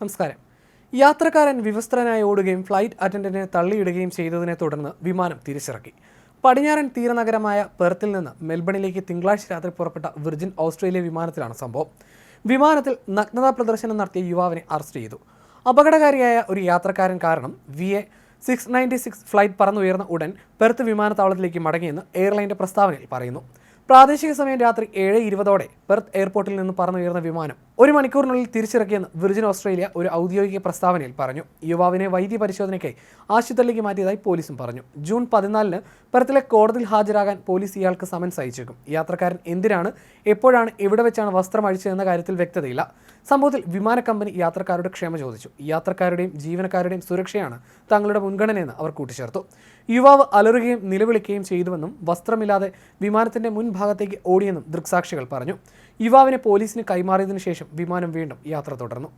നമസ്കാരം. യാത്രക്കാരൻ വിവസ്ത്രനായി ഓടുകയും ഫ്ലൈറ്റ് അറ്റൻഡന്റിനെ തള്ളിയിടുകയും ചെയ്തതിനെ തുടർന്ന് വിമാനം തിരിച്ചിറക്കി. പടിഞ്ഞാറൻ തീരനഗരമായ പെർത്തിൽ നിന്ന് മെൽബണിലേക്ക് തിങ്കളാഴ്ച രാത്രി പുറപ്പെട്ട വിർജിൻ ഓസ്ട്രേലിയ വിമാനത്തിലാണ് സംഭവം. വിമാനത്തിൽ നഗ്നതാ പ്രദർശനം നടത്തിയ യുവാവിനെ അറസ്റ്റ് ചെയ്തു. അപകടകാരിയായ ഒരു യാത്രക്കാരൻ കാരണം V A six ninety six flight പറന്നുയർന്ന ഉടൻ പെർത്ത് വിമാനത്താവളത്തിലേക്ക് മടങ്ങിയെന്ന് എയർലൈന്റെ പ്രസ്താവനയിൽ പറയുന്നു. പ്രാദേശിക സമയം രാത്രി ഏഴ് ഇരുപതോടെ പെർത്ത് എയർപോർട്ടിൽ നിന്ന് പറന്നുയർന്ന വിമാനം ഒരു മണിക്കൂറിനുള്ളിൽ തിരിച്ചിറക്കിയെന്ന് വിർജിൻ ഓസ്ട്രേലിയ ഒരു ഔദ്യോഗിക പ്രസ്താവനയിൽ പറഞ്ഞു. യുവാവിനെ വൈദ്യ പരിശോധനയ്ക്കായി ആശുപത്രിയിലേക്ക് മാറ്റിയതായി പോലീസും പറഞ്ഞു. ജൂൺ പതിനാലിന് പെർത്തിലെ കോടതിയിൽ ഹാജരാകാൻ പോലീസ് ഇയാൾക്ക് സമൻസ് അയച്ചേക്കും. യാത്രക്കാരൻ എന്തിനാണ് എപ്പോഴാണ് എവിടെ വെച്ചാണ് വസ്ത്രം അഴിച്ചതെന്ന കാര്യത്തിൽ വ്യക്തതയില്ല. സംഭവത്തിൽ വിമാന കമ്പനി യാത്രക്കാരുടെ ക്ഷമ ചോദിച്ചു. യാത്രക്കാരുടെയും ജീവനക്കാരുടെയും സുരക്ഷയാണ് തങ്ങളുടെ മുൻഗണനയെന്ന് അവർ കൂട്ടിച്ചേർത്തു. യുവാവ് അലറുകയും നിലവിളിക്കുകയും ചെയ്തുവെന്നും വസ്ത്രമില്ലാതെ വിമാനത്തിന്റെ മുൻഭാഗത്തേക്ക് ഓടിയെന്നും ദൃക്സാക്ഷികൾ പറഞ്ഞു. യുവാവിനെ പോലീസിന് കൈമാറിയതിനു ശേഷം വിമാനം വീണ്ടും യാത്ര തുടർന്നു